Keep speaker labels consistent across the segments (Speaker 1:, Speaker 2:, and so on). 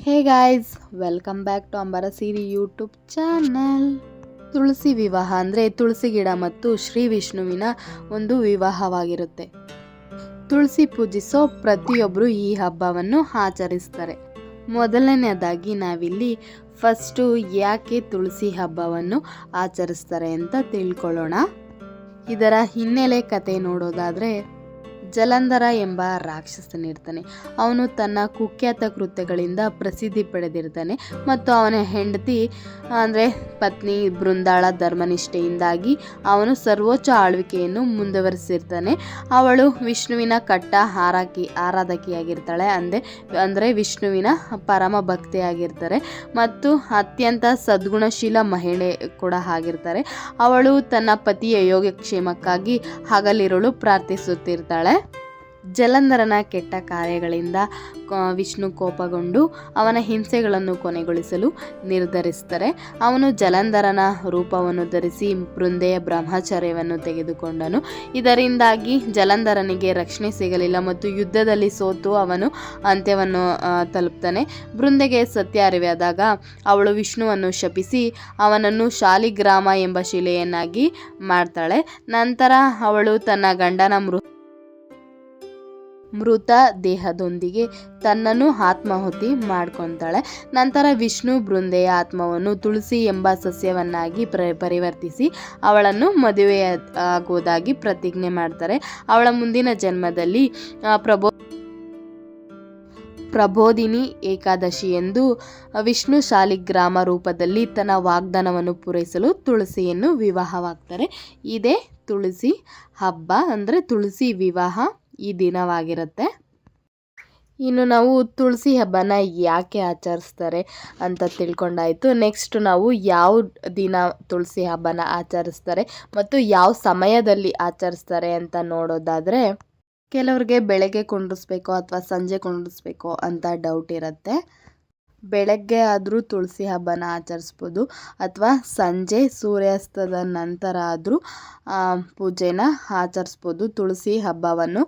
Speaker 1: Hey guys, welcome back to Ambara Siri YouTube channel. ತುಳಸಿ ವಿವಾಹ ಅಂದರೆ ತುಳಸಿ ಗಿಡ ಮತ್ತು ಶ್ರೀ ವಿಷ್ಣುವಿನ ಒಂದು ವಿವಾಹವಾಗಿರುತ್ತೆ. ತುಳಸಿ ಪೂಜಿಸೋ ಪ್ರತಿಯೊಬ್ಬರು ಈ ಹಬ್ಬವನ್ನು ಆಚರಿಸ್ತಾರೆ. ಮೊದಲನೆಯದಾಗಿ ನಾವಿಲ್ಲಿ ಫಸ್ಟು ಯಾಕೆ ತುಳಸಿ ಹಬ್ಬವನ್ನು ಆಚರಿಸ್ತಾರೆ ಅಂತ ತಿಳ್ಕೊಳ್ಳೋಣ. ಇದರ ಹಿನ್ನೆಲೆ ಕತೆ ನೋಡೋದಾದರೆ ಜಲಂಧರ ಎಂಬ ರಾಕ್ಷಸನಿರ್ತಾನೆ ಅವನು ತನ್ನ ಕುಖ್ಯಾತ ಕೃತ್ಯಗಳಿಂದ ಪ್ರಸಿದ್ಧಿ ಪಡೆದಿರ್ತಾನೆ ಮತ್ತು ಅವನ ಹೆಂಡತಿ, ಅಂದರೆ ಪತ್ನಿ, ಬೃಂದಾಳ ಧರ್ಮನಿಷ್ಠೆಯಿಂದಾಗಿ ಅವನು ಸರ್ವೋಚ್ಚ ಆಳ್ವಿಕೆಯನ್ನು ಮುಂದುವರಿಸಿರ್ತಾನೆ. ಅವಳು ವಿಷ್ಣುವಿನ ಕಟ್ಟ ಹಾರಾಕಿ ಆರಾಧಕಿಯಾಗಿರ್ತಾಳೆ, ಅಂದೆ, ಅಂದರೆ ವಿಷ್ಣುವಿನ ಪರಮ ಭಕ್ತಿಯಾಗಿರ್ತಾರೆ ಮತ್ತು ಅತ್ಯಂತ ಸದ್ಗುಣಶೀಲ ಮಹಿಳೆ ಕೂಡ ಆಗಿರ್ತಾರೆ. ಅವಳು ತನ್ನ ಪತಿಯ ಯೋಗಕ್ಷೇಮಕ್ಕಾಗಿ ಹಗಲಿರುಳು ಪ್ರಾರ್ಥಿಸುತ್ತಿರ್ತಾಳೆ. ಜಲಂಧರನ ಕೆಟ್ಟ ಕಾರ್ಯಗಳಿಂದ ವಿಷ್ಣು ಕೋಪಗೊಂಡು ಅವನ ಹಿಂಸೆಗಳನ್ನು ಕೊನೆಗೊಳಿಸಲು ನಿರ್ಧರಿಸ್ತಾರೆ ಅವನು ಜಲಂಧರನ ರೂಪವನ್ನು ಧರಿಸಿ ಬೃಂದೆಯ ಬ್ರಹ್ಮಚರ್ಯವನ್ನು ತೆಗೆದುಕೊಂಡನು. ಇದರಿಂದಾಗಿ ಜಲಂಧರನಿಗೆ ರಕ್ಷಣೆ ಸಿಗಲಿಲ್ಲ ಮತ್ತು ಯುದ್ಧದಲ್ಲಿ ಸೋತು ಅವನು ಅಂತ್ಯವನ್ನು ತಲುಪ್ತಾನೆ. ಬೃಂದೆಗೆ ಸತ್ಯ ಅರಿವಾದಾಗ ಅವಳು ವಿಷ್ಣುವನ್ನು ಶಪಿಸಿ ಅವನನ್ನು ಶಾಲಿಗ್ರಾಮ ಎಂಬ ಶಿಲೆಯನ್ನಾಗಿ ಮಾಡ್ತಾಳೆ. ನಂತರ ಅವಳು ತನ್ನ ಗಂಡನ ಮೃ ಮೃತ ದೇಹದೊಂದಿಗೆ ತನ್ನನ್ನು ಆತ್ಮಾಹುತಿ ಮಾಡ್ಕೊತಾಳೆ. ನಂತರ ವಿಷ್ಣು ಬೃಂದೆಯ ಆತ್ಮವನ್ನು ತುಳಸಿ ಎಂಬ ಸಸ್ಯವನ್ನಾಗಿ ಪ್ರ, ಪರಿವರ್ತಿಸಿ ಅವಳನ್ನು ಮದುವೆ ಆಗುವುದಾಗಿ ಪ್ರತಿಜ್ಞೆ ಮಾಡ್ತಾರೆ. ಅವಳ ಮುಂದಿನ ಜನ್ಮದಲ್ಲಿ ಪ್ರಬೋ, ಪ್ರಬೋಧಿನಿ ಏಕಾದಶಿ ಎಂದು ವಿಷ್ಣು ಶಾಲಿಗ್ರಾಮ ರೂಪದಲ್ಲಿ ತನ್ನ ವಾಗ್ದಾನವನ್ನು ಪೂರೈಸಲು ತುಳಸಿಯನ್ನು ವಿವಾಹವಾಗ್ತಾರೆ. ಇದೇ ತುಳಸಿ ಹಬ್ಬ ಅಂದರೆ ತುಳಸಿ ವಿವಾಹ. ಈ ದಿನವಾಗಿರುತ್ತೆ. ಇನ್ನು ನಾವು ತುಳಸಿ ಹಬ್ಬನ ಯಾಕೆ ಆಚರಿಸ್ತಾರೆ ಅಂತ ತಿಳ್ಕೊಂಡಾಯಿತು. ನೆಕ್ಸ್ಟ್ ನಾವು ಯಾವ ದಿನ ತುಳಸಿ ಹಬ್ಬನ ಆಚರಿಸ್ತಾರೆ ಮತ್ತು ಯಾವ ಸಮಯದಲ್ಲಿ ಆಚರಿಸ್ತಾರೆ ಅಂತ ನೋಡೋದಾದರೆ, ಕೆಲವ್ರಿಗೆ ಬೆಳಗ್ಗೆ ಕುಂಡಿಸ್ಬೇಕೋ ಅಥವಾ ಸಂಜೆ ಕುಂಡಿಸ್ಬೇಕೋ ಅಂತ ಡೌಟ್ ಇರುತ್ತೆ. ಬೆಳಗ್ಗೆ ಆದರೂ ತುಳಸಿ ಹಬ್ಬನ ಆಚರಿಸ್ಬೋದು ಅಥವಾ ಸಂಜೆ ಸೂರ್ಯಾಸ್ತದ ನಂತರ ಆದರೂ ಪೂಜೆನ ಆಚರಿಸ್ಬೋದು, ತುಳಸಿ ಹಬ್ಬವನ್ನು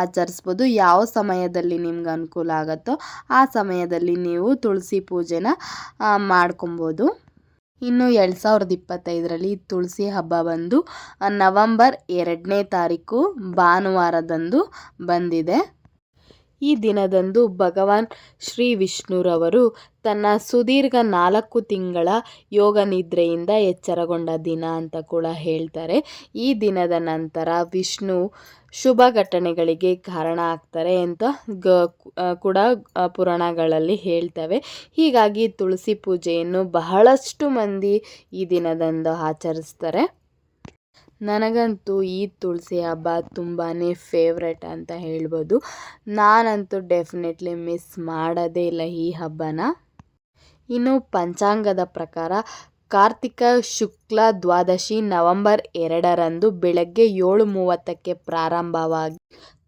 Speaker 1: ಆಚರಿಸ್ಬೋದು. ಯಾವ ಸಮಯದಲ್ಲಿ ನಿಮ್ಗೆ ಅನುಕೂಲ ಆಗುತ್ತೋ ಆ ಸಮಯದಲ್ಲಿ ನೀವು ತುಳಸಿ ಪೂಜೆನ ಮಾಡ್ಕೊಬೋದು. ಇನ್ನು ಎರಡು ಸಾವಿರದ ಇಪ್ಪತ್ತೈದರಲ್ಲಿ ತುಳಸಿ ಹಬ್ಬ ಬಂದು ನವಂಬರ್ ಎರಡನೇ ತಾರೀಕು ಭಾನುವಾರದಂದು ಬಂದಿದೆ. ಈ ದಿನದಂದು ಭಗವಾನ್ ಶ್ರೀ ವಿಷ್ಣುರವರು ತನ್ನ ಸುದೀರ್ಘ ನಾಲ್ಕು ತಿಂಗಳ ಯೋಗ ನಿದ್ರೆಯಿಂದ ಎಚ್ಚರಗೊಂಡ ದಿನ ಅಂತ ಕೂಡ ಹೇಳ್ತಾರೆ. ಈ ದಿನದ ನಂತರ ವಿಷ್ಣು ಶುಭ ಘಟನೆಗಳಿಗೆ ಕಾರಣ ಆಗ್ತಾರೆ ಅಂತ ಗ ಕೂಡ ಪುರಾಣಗಳಲ್ಲಿ ಹೇಳ್ತವೆ. ಹೀಗಾಗಿ ತುಳಸಿ ಪೂಜೆಯನ್ನು ಬಹಳಷ್ಟು ಮಂದಿ ಈ ದಿನದಂದು ಆಚರಿಸ್ತಾರೆ. ನನಗಂತೂ ಈ ತುಳಸಿ ಹಬ್ಬ ತುಂಬಾ ಫೇವ್ರೆಟ್ ಅಂತ ಹೇಳ್ಬೋದು. ನಾನಂತೂ ಡೆಫಿನೆಟ್ಲಿ ಮಿಸ್ ಮಾಡೋದೇ ಇಲ್ಲ ಈ ಹಬ್ಬನ. ಇನ್ನು ಪಂಚಾಂಗದ ಪ್ರಕಾರ ಕಾರ್ತಿಕ ಶುಕ್ಲ ದ್ವಾದಶಿ ನವೆಂಬರ್ ಎರಡರಂದು ಬೆಳಗ್ಗೆ ಏಳು ಮೂವತ್ತಕ್ಕೆ ಪ್ರಾರಂಭವಾಗಿ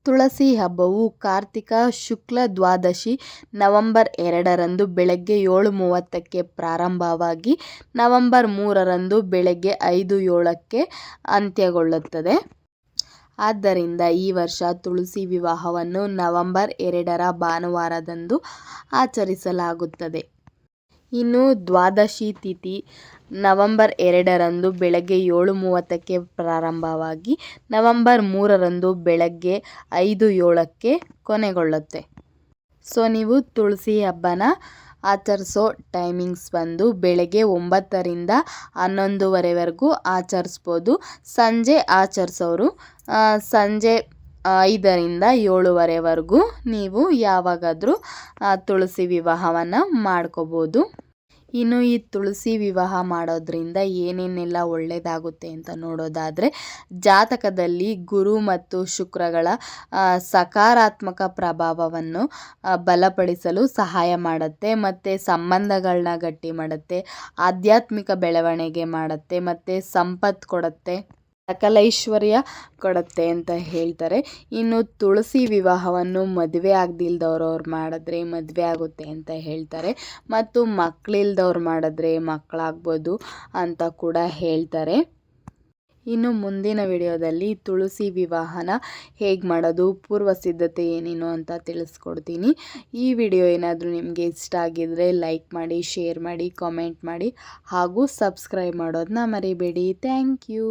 Speaker 1: ತುಳಸಿ ಹಬ್ಬವು ಕಾರ್ತಿಕ ಶುಕ್ಲ ದ್ವಾದಶಿ ನವಂಬರ್ ಎರಡರಂದು ಬೆಳಗ್ಗೆ ಏಳು ಮೂವತ್ತಕ್ಕೆ ಪ್ರಾರಂಭವಾಗಿ ನವಂಬರ್ ಮೂರರಂದು ಬೆಳಗ್ಗೆ ಐದು ಏಳಕ್ಕೆ ಅಂತ್ಯಗೊಳ್ಳುತ್ತದೆ. ಆದ್ದರಿಂದ ಈ ವರ್ಷ ತುಳಸಿ ವಿವಾಹವನ್ನು ನವಂಬರ್ ಎರಡರ ಭಾನುವಾರದಂದು ಆಚರಿಸಲಾಗುತ್ತದೆ. ಇನ್ನು ದ್ವಾದಶಿ ತಿಥಿ ನವಂಬರ್ ಎರಡರಂದು ಬೆಳಗ್ಗೆ ಏಳು ಮೂವತ್ತಕ್ಕೆ ಪ್ರಾರಂಭವಾಗಿ ನವಂಬರ್ ಮೂರರಂದು ಬೆಳಗ್ಗೆ ಐದು ಏಳಕ್ಕೆ ಕೊನೆಗೊಳ್ಳುತ್ತೆ. ಸೊ, ನೀವು ತುಳಸಿ ಹಬ್ಬನ ಆಚರಿಸೋ ಟೈಮಿಂಗ್ಸ್ ಬಂದು ಬೆಳಗ್ಗೆ ಒಂಬತ್ತರಿಂದ ಹನ್ನೊಂದುವರೆವರೆಗೂ ಆಚರಿಸ್ಬೋದು. ಸಂಜೆ ಆಚರಿಸೋರು ಸಂಜೆ ಐದರಿಂದ ಏಳುವರೆವರೆಗೂ ನೀವು ಯಾವಾಗಾದರೂ ತುಳಸಿ ವಿವಾಹವನ್ನು ಮಾಡ್ಕೋಬೋದು. ಇನ್ನು ಈ ತುಳಸಿ ವಿವಾಹ ಮಾಡೋದ್ರಿಂದ ಏನೇನೆಲ್ಲ ಒಳ್ಳೆಯದಾಗುತ್ತೆ ಅಂತ ನೋಡೋದಾದರೆ, ಜಾತಕದಲ್ಲಿ ಗುರು ಮತ್ತು ಶುಕ್ರಗಳ ಸಕಾರಾತ್ಮಕ ಪ್ರಭಾವವನ್ನು ಬಲಪಡಿಸಲು ಸಹಾಯ ಮಾಡುತ್ತೆ, ಮತ್ತು ಸಂಬಂಧಗಳನ್ನ ಗಟ್ಟಿ ಮಾಡುತ್ತೆ, ಆಧ್ಯಾತ್ಮಿಕ ಬೆಳವಣಿಗೆ ಮಾಡುತ್ತೆ, ಮತ್ತು ಸಂಪತ್ತು ಕೊಡುತ್ತೆ. ಸಕಲೈಶ್ವರ್ಯ ಕೊಡುತ್ತೆ ಅಂತ ಹೇಳ್ತಾರೆ. ಇನ್ನು ತುಳಸಿ ವಿವಾಹವನ್ನು ಮದುವೆ ಆಗದಿಲ್ದವ್ರು ಅವ್ರು ಮಾಡಿದ್ರೆ ಮದುವೆ ಆಗುತ್ತೆ ಅಂತ ಹೇಳ್ತಾರೆ. ಮತ್ತು ಮಕ್ಕಳಿಲ್ದವ್ರು ಮಾಡಿದ್ರೆ ಮಕ್ಕಳಾಗ್ಬೋದು ಅಂತ ಕೂಡ ಹೇಳ್ತಾರೆ. ಇನ್ನು ಮುಂದಿನ ವಿಡಿಯೋದಲ್ಲಿ ತುಳಸಿ ವಿವಾಹನ ಹೇಗೆ ಮಾಡೋದು, ಪೂರ್ವ ಸಿದ್ಧತೆ ಏನೇನು ಅಂತ ತಿಳಿಸ್ಕೊಡ್ತೀನಿ. ಈ ವಿಡಿಯೋ ಏನಾದರೂ ನಿಮಗೆ ಇಷ್ಟ ಆಗಿದ್ದರೆ ಲೈಕ್ ಮಾಡಿ, ಶೇರ್ ಮಾಡಿ, ಕಾಮೆಂಟ್ ಮಾಡಿ ಹಾಗೂ ಸಬ್ಸ್ಕ್ರೈಬ್ ಮಾಡೋದನ್ನ ಮರಿಬೇಡಿ. Thank you.